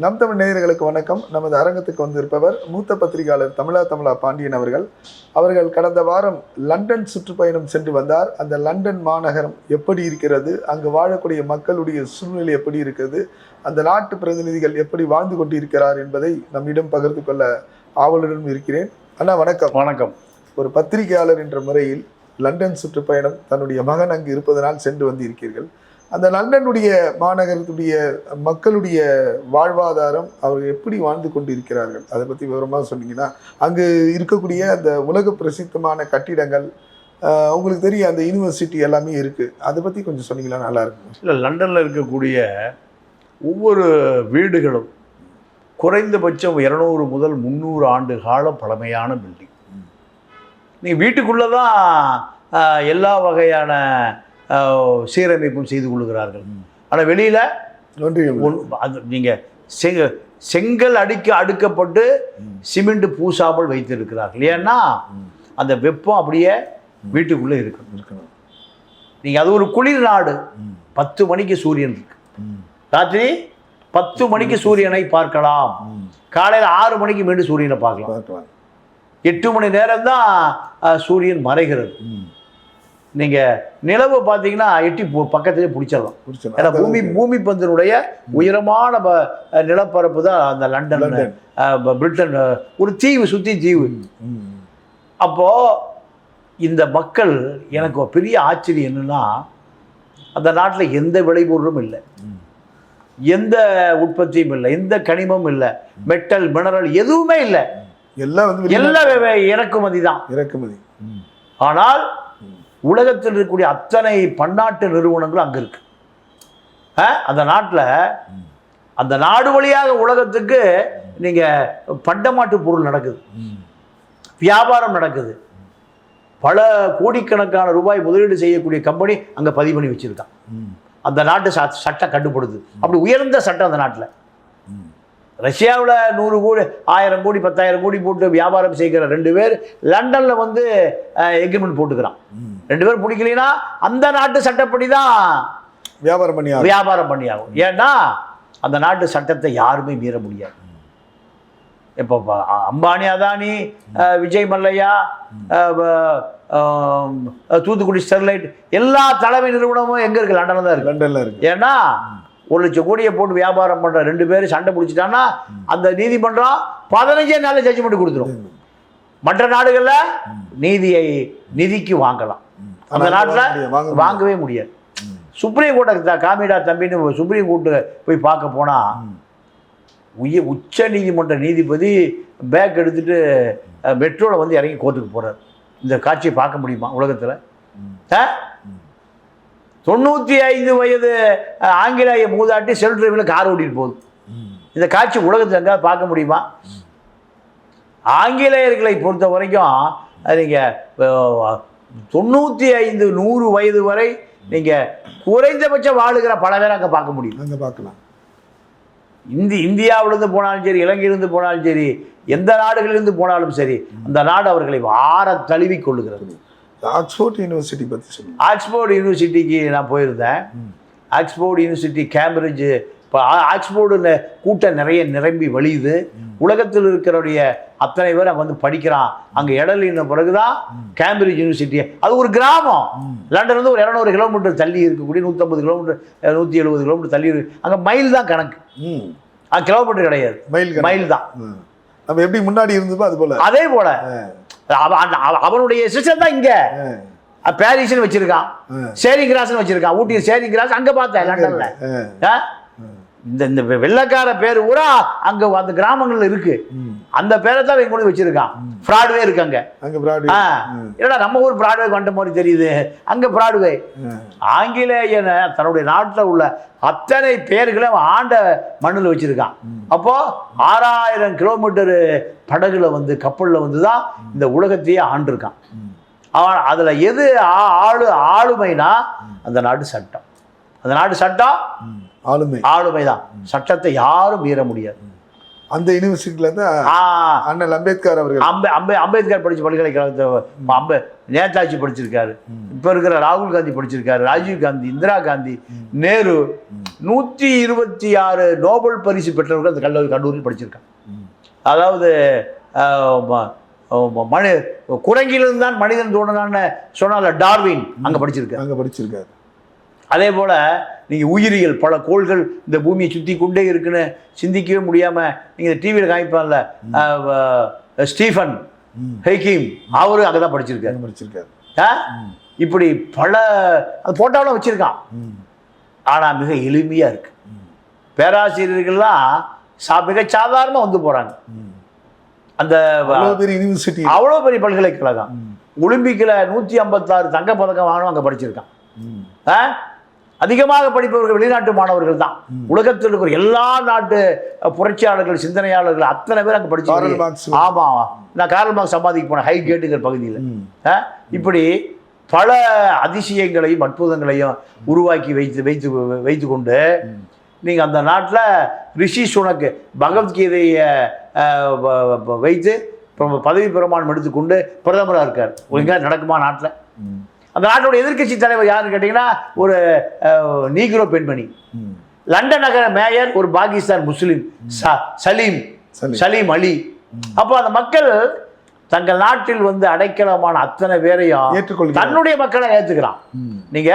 நம் தமிழ் நேயர்களுக்கு வணக்கம். நமது அரங்கத்துக்கு வந்திருப்பவர் மூத்த பத்திரிகையாளர் தமிழா தமிழா பாண்டியன் அவர்கள். அவர்கள் கடந்த வாரம் லண்டன் சுற்றுப்பயணம் சென்று வந்தார். அந்த லண்டன் மாநகரம் எப்படி இருக்கிறது? அங்கு வாழக்கூடிய மக்களுடைய சூழ்நிலை எப்படி இருக்கிறது அந்த நாட்டு பிரதிநிதிகள் எப்படி வாழ்ந்து கொண்டிருக்கிறார் என்பதை நம்மிடம் பகிர்ந்து கொள்ள ஆவலுடன் இருக்கிறேன். அண்ணா வணக்கம். வணக்கம். ஒரு பத்திரிகையாளர் என்ற முறையில் லண்டன் சுற்றுப்பயணம் தன்னுடைய மகன் அங்கு இருப்பதனால் சென்று வந்திருக்கிறீர்கள். அந்த லண்டனுடைய மாநகரத்துடைய மக்களுடைய வாழ்வாதாரம் அவர்கள் எப்படி வாழ்ந்து கொண்டிருக்கிறார்கள்? அதை பற்றி விவரமாக சொன்னீங்கன்னா அங்கு இருக்கக்கூடிய அந்த உலக பிரசித்தமான கட்டிடங்கள் உங்களுக்கு தெரியும் அந்த யூனிவர்சிட்டி எல்லாமே இருக்குது அதை பற்றி கொஞ்சம் சொன்னீங்களா நல்லாயிருக்கும் இல்லை லண்டனில் இருக்கக்கூடிய ஒவ்வொரு வீடுகளும் குறைந்தபட்சம் இரநூறு முதல் முந்நூறு ஆண்டு கால பழமையான பில்டிங் நீங்கள் வீட்டுக்குள்ளே தான் எல்லா வகையான சீரமைப்பும் செய்து கொள்கிறார்கள். ஆனால் வெளியில் அது நீங்கள் செங்க செங்கல் அடிக்க அடுக்கப்பட்டு சிமெண்ட் பூசாமல் வைத்திருக்கிறார்கள். ஏன்னா அந்த வெப்பம் அப்படியே வீட்டுக்குள்ளே இருக்கணும். இருக்கணும். நீங்கள் அது ஒரு குளிர் நாடு. பத்து மணிக்கு சூரியன் இருக்கு. ராத்திரி பத்து மணிக்கு சூரியனை பார்க்கலாம். காலையில் ஆறு மணிக்கு மீண்டும் சூரியனை பார்க்கலாம். பார்க்கலாம். எட்டு மணி நேரம் தான் சூரியன் மறைகிறது. நீங்கள் நிலவு பார்த்தீங்கன்னா எட்டி பு- பக்கத்திலே பிடிச்சிடலாம். ஏன்னா பூமி பூமி பந்தினுடைய உயரமான நிலப்பரப்பு தான் அந்த லண்டன் பிரிட்டன் ஒரு தீவு சுற்றி தீவு. ம். அப்போ இந்த மக்கள் எனக்கு பெரிய ஆச்சரியம் என்னன்னா அந்த நாட்டில் எந்த விளைபொருளும் இல்லை. எந்த உற்பத்தியும் இல்லை. எந்த கனிமமும் இல்லை. மெட்டல் மினரல் எதுவுமே இல்லை. எல்லாம் வந்து எல்லா இறக்குமதி தான். இறக்குமதி. ஆனால் உலகத்தில் இருக்கக்கூடிய அத்தனை பன்னாட்டு நிறுவனங்களும் அங்கே இருக்கு. ஆ? அந்த நாட்டில் அந்த நாடு வழியாக உலகத்துக்கு நீங்கள் பண்டமாட்டு பொருள் நடக்குது. வியாபாரம் நடக்குது. பல கோடிக்கணக்கான ரூபாய் முதலீடு செய்யக்கூடிய கம்பெனி அங்கே பதிவு பண்ணி வச்சிருக்கான். அந்த நாட்டு ச சட்டம் கட்டுப்படுது. அப்படி உயர்ந்த சட்டம் அந்த நாட்டில். ரஷ்யாவில் நூறு கோடி ஆயிரம் கோடி பத்தாயிரம் கோடி போட்டு வியாபாரம் செய்கிற ரெண்டு பேர் லண்டனில் வந்து எக்ரிமெண்ட் போட்டுக்கிறான். ரெண்டு பேர் பிடிக்கலைன்னா அந்த நாட்டு சட்டப்படி தான் வியாபாரம் பண்ணி. வியாபாரம் பண்ணி ஆகும் ஏன்னா அந்த நாட்டு சட்டத்தை யாருமே மீற முடியாது. இப்போ அம்பானி அதானி விஜய் மல்லையா தூத்துக்குடி ஸ்டெர்லைட் எல்லா தலைமை நிறுவனமும் எங்கே இருக்குது லண்டனில் தான் இருக்குது லண்டன்ல இருக்கு. ஏன்னா ஒரு லட்சம் கோடியை போட்டு வியாபாரம் பண்ணுற ரெண்டு பேரும் சண்டை பிடிச்சிட்டான்னா அந்த நீதிமன்றம் பதினஞ்சே நாளில் ஜட்ஜ்மெண்ட் கொடுத்துரும். மற்ற நாடுகளில் நீதியை நிதிக்கு வாங்கலாம். அந்த நாட்டில். வாங்கவே முடியாது. சுப்ரீம் கோர்ட்டை காமிடா தம்பின்னு சுப்ரீம் கோர்ட்டு போய் பார்க்க போனால் உய உச்ச நீதிமன்ற நீதிபதி பேக் எடுத்துட்டு மெட்ரோவில் வந்து இறங்கி கோர்ட்டுக்கு போகிறார் இந்த காட்சியை பார்க்க முடியுமா உலகத்தில்? ஆ? தொண்ணூற்றி ஐந்து வயது ஆங்கிலேய மூதாட்டி செல்ஃப் டிரைவில் கார் ஓட்டிட்டு போகுது. இந்த காட்சி உலகத்தில் எங்கேயாவது பார்க்க முடியுமா? ஆங்கிலேயர்களை பொறுத்த வரைக்கும் நீங்கள் தொண்ணூற்றி ஐந்து நூறு வயது வரை நீங்கள் குறைந்தபட்சம் வாழுகிற பல பேரை அங்கே பார்க்க முடியும் அங்க பார்க்கலாம். இந்தி இந்தியாவிலிருந்து போனாலும் சரி இலங்கையிலிருந்து போனாலும் சரி எந்த நாடுகளிலிருந்து போனாலும் சரி அந்த நாடு அவர்களை வார தழுவி கொள்ளுகிறது. ஆக்ஸ்போர்ட் யூனிவர்சிட்டி பத்தி சொல்லுங்க. ஆக்ஸ்போர்டு யூனிவர்சிட்டிக்கு நான் போயிருந்தேன். ஆக்ஸ்போர்டு யூனிவர்சிட்டி கேம்பிரிட்ஜ் இப்போ ஆக்ஸ்போர்டு கூட்டம் நிறைய நிரம்பி வழியுது. உலகத்தில் இருக்கிறவுடைய அத்தனை பேர் அங்கே வந்து படிக்கிறான். அங்கே இடலின பிறகுதான் கேம்பிரிட்ஜ் யூனிவர்சிட்டி அது ஒரு கிராமம். லண்டன்லேருந்து ஒரு இரநூறு கிலோமீட்டர் தள்ளி இருக்கக்கூடிய நூற்றம்பது கிலோமீட்டர் நூற்றி எழுபது கிலோமீட்டர் தள்ளி இருக்கு. அங்கே மைல் தான் கணக்கு. ம். அது கிலோமீட்டர் கிடையாது. மைல். மைல் தான். நம்ம எப்படி முன்னாடி இருந்தப்போ அது போல. அதே போல. அவனுடைய சிஸ்டம் தான் இங்க. பாரிஸ்னு வச்சிருக்கான். சேரிங் கிராஸ்னு வச்சிருக்கான். ஊட்டி சேரிங் கிராஸ் அங்க பார்த்தேன் லண்டன்ல? இந்த இந்த வெள்ளைக்கார பேர் பூரா அங்க அந்த கிராமங்கள்ல இருக்கு. அந்த பேரை தான் இவங்க கொண்டு வச்சிருக்கான். ஃப்ராட்வே இருக்கு அங்க. என்னடா நம்ம ஊர் பிராட்வே கொண்ட மாதிரி தெரியுது. அங்க பிராட்வே ஆங்கிலேயனை தன்னுடைய நாட்டில் உள்ள அத்தனை பேர்களை ஆண்ட மண்ணில் வச்சிருக்கான். அப்போ ஆறாயிரம் கிலோமீட்டர் படகுல வந்து கப்பலில் வந்து தான் இந்த உலகத்தையே ஆண்டிருக்கான். அவன் அதில் எது ஆளு ஆளுமைனா அந்த நாட்டு சட்டம். அந்த நாட்டு சட்டம் ஆளுமை. ஆளுமை தான் சட்டத்தை யாரும் மீற முடியாது. அந்த ஆ, அண்ணல் அம்பேத்கர் அவர்கள். அம்பே அம்பே அம்பேத்கர் படிச்ச பல்கலைக்கழகத்தை அம்பே நேதாஜி படிச்சிருக்காரு. இப்போ இருக்கிற ராகுல் காந்தி படிச்சிருக்காரு. ராஜீவ் காந்தி இந்திரா காந்தி நேரு நூற்றி இருபத்தி ஆறு நோபல் பரிசு பெற்றவர்கள் அந்த கல்லூரி கல்லூரியில் படிச்சிருக்காங்க. அதாவது மனி குரங்கிலிருந்து தான் மனிதன் தோணுனான்னு சொன்னால டார்வின் அங்கே படிச்சிருக்காரு. அங்க படிச்சிருக்காரு. அதே போல் நீங்கள் உயிரியல் பல கோள்கள் இந்த பூமியை சுற்றி கொண்டே இருக்குன்னு சிந்திக்கவே முடியாமல் நீங்கள் டிவியில் காமிப்பான்ல ஸ்டீஃபன் ஹெய்கிம் அவரு அங்கே தான் படிச்சிருக்காரு படிச்சிருக்காரு. ஆ? இப்படி பல அது போட்டோலாம் வச்சுருக்கான். ஆனால் மிக எளிமையாக இருக்கு. பேராசிரியர்கள்லாம் சா மிக சாதாரணமாக வந்து போகிறாங்க அந்த யூனிவர்சிட்டி அவ்வளோ பெரிய பல்கலைக்கழகம். ஒலிம்பிக்கில் நூற்றி ஐம்பத்தாறு தங்க பதக்கம் வாங்கணும் அங்கே படிச்சிருக்கான். ஆ? அதிகமாக படிப்பவர்கள் வெளிநாட்டு மாணவர்கள் தான். உலகத்தில் இருக்கிற எல்லா நாட்டு புரட்சியாளர்கள் சிந்தனையாளர்கள் அத்தனை பேர் அங்கே படிச்சு மார்க்ஸ் ஆமா நான் காரல் மார்க்ஸ் சம்பாதிக்க போனேன் ஹை கேட்டுங்கிற பகுதியில்? இப்படி பல அதிசயங்களையும் அற்புதங்களையும் உருவாக்கி வைத்து வைத்து வைத்து கொண்டு நீங்கள் அந்த நாட்டில் ரிஷி சுனக்கு பகவத்கீதையை வைத்து பதவி பிரமாணம் எடுத்துக்கொண்டு பிரதமராக இருக்கார். ஒழுங்காக நடக்குமா நாட்டில்? அந்த நாட்டோட எதிர்க்கட்சி தலைவர் யாருன்னு கேட்டிங்கன்னா ஒரு நீக்ரோ பெண்மணி. லண்டன் நகர மேயர் ஒரு பாகிஸ்தான் முஸ்லீம் சலீம் சலீம். அலி. அப்போ அந்த மக்கள் தங்கள் நாட்டில் வந்து அடைக்கலமான அத்தனை பேரையும் ஏற்றுக்கொள்கிறார். தன்னுடைய மக்களை ஏத்துக்கிறான். நீங்க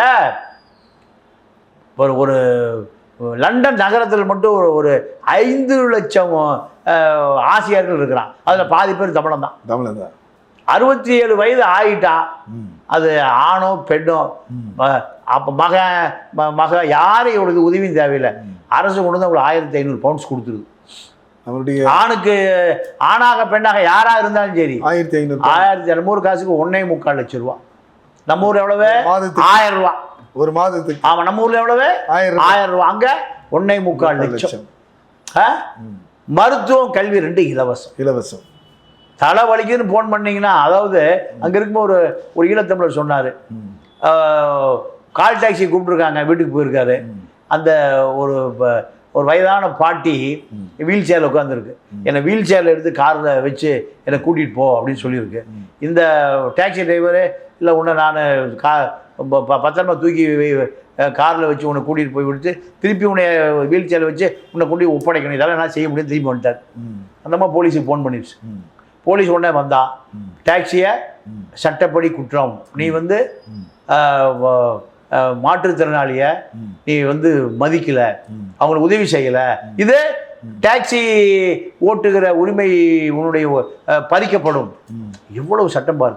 ஒரு ஒரு லண்டன் நகரத்தில் மட்டும் ஒரு ஒரு ஐந்து லட்சம் ஆசிரியர்கள் இருக்கிறான். அதுல பாதி பேர் தமிழன் தான் தமிழன் தான் அறுபத்தி ஏழு வயது ஆயிட்டா அது ஆணோ பெண்ணோ அப்ப மகன் மக யாரும் இவளுக்கு உதவியும் தேவையில்லை. அரசு கொண்டு வந்து அவங்களுக்கு ஆயிரத்தி ஐநூறு பவுண்ட்ஸ் கொடுத்துருது. அவருடைய ஆணுக்கு ஆணாக பெண்ணாக யாரா இருந்தாலும் சரி ஆயிரத்தி ஐநூறு ஆயிரத்தி ஊர் காசுக்கு ஒன்னே முக்கால் லட்சம் ரூபா. நம்ம ஊர் எவ்வளவு? ஆயிரம் ரூபா. ஒரு மாதத்துக்கு ஆமா நம்ம ஊர்ல எவ்வளவு? ஆயிரம் ரூபாய். ஆயிரம் ரூபா. அங்க ஒன்னே முக்கால் லட்சம்? மருத்துவம் கல்வி ரெண்டு இலவசம். இலவசம். தலை வலிக்குதுன்னு ஃபோன் பண்ணீங்கன்னா அதாவது அங்கே இருக்கும்போது ஒரு ஒரு ஈழத்தமிழர் சொன்னார். கால் டாக்ஸி கூப்பிட்ருக்காங்க வீட்டுக்கு போயிருக்காரு. அந்த ஒரு ப- ஒரு வயதான பாட்டி வீல் சேரில் உட்காந்துருக்கு என்னை வீல் சேரில் எடுத்து காரில் வச்சு என்னை கூட்டிகிட்டு போ அப்படின்னு சொல்லியிருக்கு. இந்த டாக்ஸி டிரைவரு இல்லை உன்னை நான் கா ப- ப- பத்திரமா தூக்கி காரில் வச்சு உன்னை கூட்டிகிட்டு போய் விடுத்து திருப்பி உன்னை வீல் சேரில் வச்சு உன்னை கொண்டு ஒப்படைக்கணும். இதெல்லாம் என்ன செய்ய முடியும் திருப்பி வந்துட்டார். அந்த மாதிரி போலீஸுக்கு ஃபோன் பண்ணிடுச்சு. போலீஸ் உடனே வந்தான் டாக்ஸியை சட்டப்படி குற்றம் நீ வந்து மாற்றுத்திறனாளிய நீ வந்து மதிக்கல அவங்களுக்கு உதவி செய்யல. இது டாக்ஸி ஓட்டுகிற உரிமை உன்னுடைய பறிக்கப்படும். எவ்வளவு சட்டம் பாரு?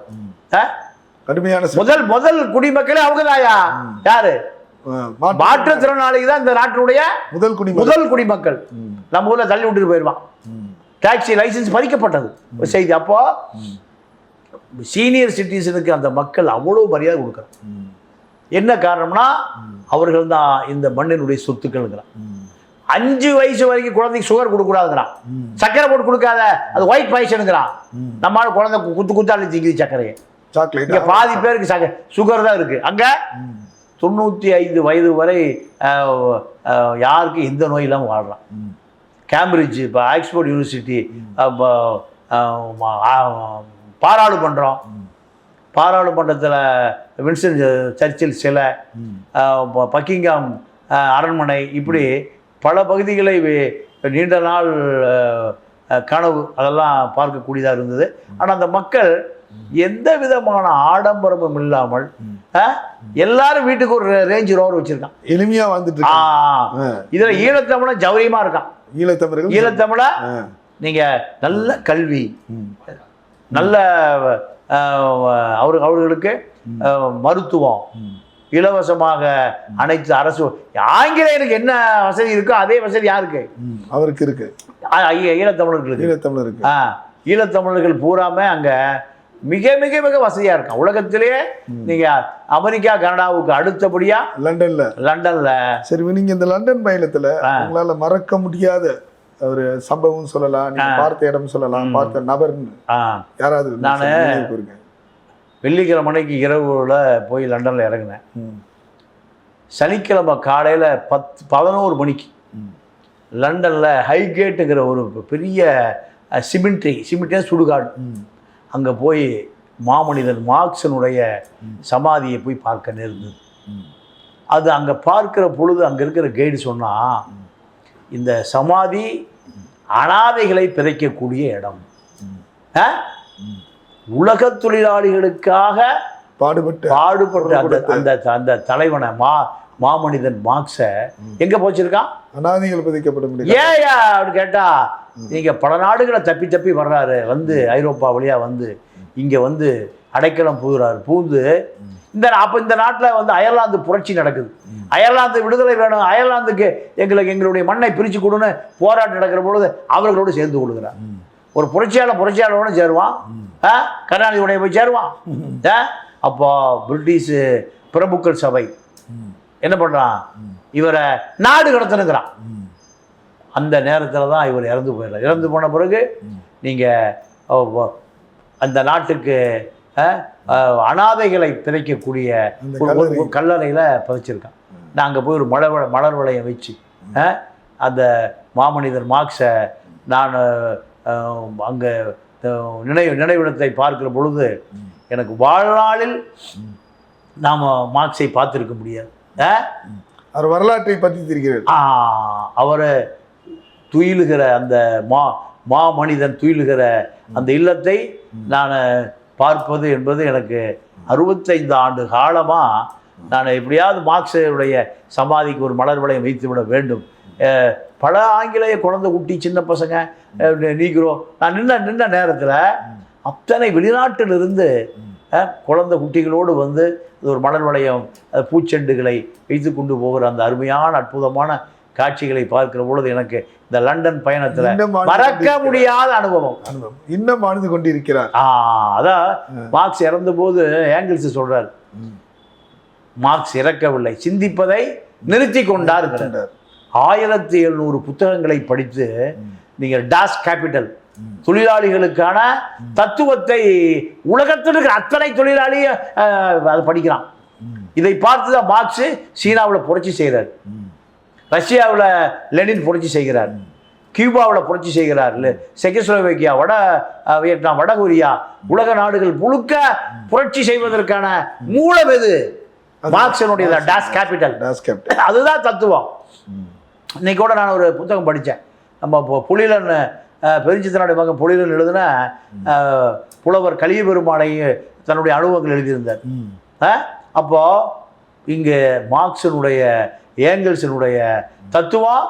கடுமையான முதல் முதல் குடிமக்களே அவங்கதாயா யாரு? அஹ், மாற்று- மாற்றுத்திறனாளிக்கு தான் இந்த நாட்டினுடைய முதல் குடிமகன் முதல் குடிமக்கள். நம்ம ஊர்ல தள்ளி விட்டுட்டு போயிடுவான் டாக்ஸி லைசென்ஸ் பறிக்கப்பட்டது. செய்தி. அப்போ சீனியர் சிட்டிசனுக்கு அந்த மக்கள் அவ்வளோ மரியாதை கொடுக்குறாங்க. என்ன காரணம்னா அவர்கள் தான் இந்த மண்ணினுடைய சொத்துக்கள்ங்கிறான் அஞ்சு வயசு வரைக்கும் குழந்தைக்கு சுகர் கொடுக்கூடாதுங்கிறான் சக்கரை போட்டு கொடுக்காத அது ஒயிட் பாய்சனுங்கிறான் நம்மளால குழந்தை குத்து குத்தாலி திங்குது சர்க்கரையை சாக்லேட் இங்க பாதி பேருக்கு சக சுகர் தான் இருக்கு. அங்க தொண்ணூற்றி ஐந்து வயது வரை அஹ், அஹ், யாருக்கு எந்த நோய் இல்லாமல் வாழ்றான். கேம்பிரிட்ஜ் இப்போ ஆக்ஸ்போர்ட் யூனிவர்சிட்டி பாராளுமன்றம் பாராளுமன்றத்தில் வின்சன் சர்ச்சில் சிலை பக்கிங்காம் அரண்மனை இப்படி பல பகுதிகளை நீண்ட நாள் கனவு அதெல்லாம் பார்க்கக்கூடியதாக இருந்தது. ஆனால் அந்த மக்கள் எந்த விதமான ஆடம்பரமும் இல்லாமல் எல்லாரும் வீட்டுக்கு ஒரு ரேஞ்ச் ரோவர் வச்சிருக்கான். எளிமையா ஆ. இதுல ஈழத்தமிழ ஜௌரியமா இருக்கான். ஈழத்தமிழர்கள் ஈழத்தமிழ ஆ. நீங்க நல்ல கல்வி. நல்ல அவரு அவர்களுக்கு மருத்துவம் இலவசமாக அனைத்து அரசு ஆங்கிலேயருக்கு என்ன வசதி இருக்கோ அதே வசதி யாருக்கு. அவருக்கு இருக்கு. ஈழத்தமிழர்களுக்கு ஈழத்தமிழருக்கு ஈழத்தமிழர்கள் பூராமே அங்க மிக மிக மிக வசதியா இருக்கும் உலகத்திலேயே நீங்க அமெரிக்கா கனடாவுக்கு அடுத்தபடியா லண்டன்ல. லண்டன்ல. சரி நீங்க இந்த லண்டன் பயணத்துல. உங்களால மறக்க முடியாத ஒரு சம்பவம் சொல்லலாம். நீங்க பார்த்த இடம் சொல்லலாம். பார்த்த நபர் ஆ, யாராவது நானு- வருங்க. வெள்ளிக்கிழமைக்கு இரவுல போய் லண்டன்ல இறங்கினேன். சனிக்கிழமை காலையில பத்து பதினோரு மணிக்கு. லண்டனில் ஹைகேட்டுங்கிற ஒரு பெரிய சிமெண்ட்ரி சிமெண்ட்டே சுடுகாடு. அங்கே போய் மாமனிதன் மார்க்சனுடைய சமாதியை போய் பார்க்க நேர்ந்தது அது அங்கே பார்க்கிற பொழுது அங்கே இருக்கிற கைடு சொன்னால் இந்த சமாதி அனாதைகளை பிதைக்கக்கூடிய இடம் ஆ? உலக தொழிலாளிகளுக்காக பாடுபட்ட பாடுபட்ட அந்த. அந்த அந்த தலைவனை மா மாமனிதன் மார்க்ஸை எங்க போச்சிருக்கான் அனாதிகள் பதிக்கப்பட முடியாது ஏயா அப்படின்னு கேட்டா நீங்க பல நாடுகளை தப்பி தப்பி வர்றாரு. வந்து ஐரோப்பா வழியா வந்து இங்க வந்து அடைக்கலம் புகுறாரு. பூந்து இந்த அப்ப இந்த நாட்டுல வந்து அயர்லாந்து புரட்சி நடக்குது. அயர்லாந்து விடுதலை வேணும். அயர்லாந்துக்கு எங்களுக்கு எங்களுடைய மண்ணை பிரிச்சு கொடுன்னு போராட்டம் நடக்கிற பொழுது அவர்களோடு சேர்ந்து கொள்கிறார். ஒரு புரட்சியாளர் புரட்சியாளரோட சேருவான். ஆ? கருணாநிதியுடைய போய் சேருவான்? அப்போ பிரிட்டிஷ் பிரபுக்கள் சபை. என்ன பண்றான்? இவரை நாடு கடத்தணுங்கிறான். அந்த நேரத்தில் தான் இவர் இறந்து போயிடலாம் இறந்து போன பிறகு நீங்கள் அந்த நாட்டுக்கு அனாதைகளை பிதைக்கக்கூடிய ஒரு- ஒரு கல்லறை. ஒரு கல்லறையில் புதைச்சிருக்கான். நான் அங்கே போய் ஒரு மலர் மலர் வளையம் வச்சு அந்த மாமனிதர் மார்க்ஸை நான் அங்கே நினைவு நினைவிடத்தை பார்க்கிற பொழுது எனக்கு வாழ்நாளில் நாம் மார்க்ஸை பார்த்துருக்க முடியாது. அவர் வரலாற்றை பற்றி தெரிகிறது. அவர் துயிலுகிற அந்த மா மா மனிதன் துயிலுகிற அந்த இல்லத்தை நான் பார்ப்பது என்பது எனக்கு அறுபத்தைந்து ஆண்டு காலமாக நான் எப்படியாவது மார்க்ஸுடைய சமாதிக்கு ஒரு மலர் வளையம் வைத்து விட வேண்டும். பல ஆங்கிலேய குழந்தை குட்டி சின்ன பசங்க அஹ், நீக்கிறோ நான் நின்ன நின்ன நேரத்தில் அத்தனை வெளிநாட்டிலிருந்து குழந்தை குட்டிகளோடு வந்து அது ஒரு மலர் வளையம் பூச்செண்டுகளை வைத்து கொண்டு போகிற அந்த அருமையான அற்புதமான காட்சிகளை பார்க்கிற பொழுது எனக்கு இந்த லண்டன் பயணத்தில் மறக்க. முடியாத அனுபவம் அனுபவம் இன்னும் வாழ்ந்து கொண்டிருக்கிறார் ஆ அதான் மார்க்ஸ் இறந்த போது ஏங்கிள்ஸ் சொல்றார். மார்க்ஸ் இறக்கவில்லை சிந்திப்பதை நிறுத்தி கொண்டார். ஆயிரத்தி எழுநூறு புத்தகங்களை படித்து நீங்கள் டாஸ் கேபிட்டல் தொழிலாளிகளுக்கான தத்துவத்தை உலகத்தில் இருக்கிற அத்தனை தொழிலாளியும் அதை படிக்கிறான். இதை பார்த்து தான் மார்க்ஸ் சீனாவில் புரட்சி செய்கிறார். ரஷ்யாவில் லெனின் புரட்சி செய்கிறார். கியூபாவில் புரட்சி செய்கிறார். இல்லை செக்கஸ்லோவேக்கியா வட வியட்நாம் வடகொரியா உலக நாடுகள் முழுக்க புரட்சி செய்வதற்கான மூலம் எது? மார்க்சனுடைய டாஸ் கேபிட்டல் அதுதான் தத்துவம். இன்னைக்கு கூட நான் ஒரு புத்தகம் படித்தேன். நம்ம புலிலன் பெருஞ்சித்தனுடைய மகன் புலிலன் எழுதின புலவர் கலிய பெருமாளை தன்னுடைய அனுபவங்கள் எழுதியிருந்தார். ம். அஹ், அப்போ இங்கே மார்க்சனுடைய ஏங்கல்ஸினுடைய தத்துவம்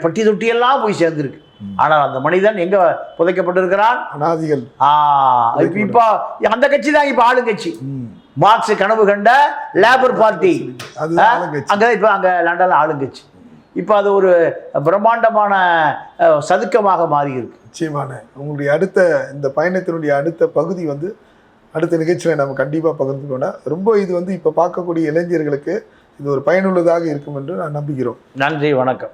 பட்டி தொட்டியெல்லாம் போய் சேர்ந்திருக்கு. ஆனால் அந்த மனிதன் எங்க புதைக்கப்பட்டிருக்கிறான்? அனாதிகள். இப்ப- அந்த கட்சி தான் இப்போ ஆளுங்கட்சி. மார்க்ஸ் கனவு கண்ட லேபர் பார்ட்டி. அங்கதான் இப்போ அங்கே லண்டனில் ஆளுங்கட்சி. இப்போ அது ஒரு பிரம்மாண்டமான சதுக்கமாக மாறி இருக்கு நிச்சயமான. உங்களுடைய அடுத்த இந்த பயணத்தினுடைய அடுத்த பகுதி வந்து அடுத்த நிகழ்ச்சியில் நம்ம கண்டிப்பாக பகிர்ந்துக்கோனா ரொம்ப இது வந்து இப்போ பார்க்கக்கூடிய இளைஞர்களுக்கு இது ஒரு பயனுள்ளதாக இருக்கும் என்று நான் நம்புகிறோம். நன்றி வணக்கம்.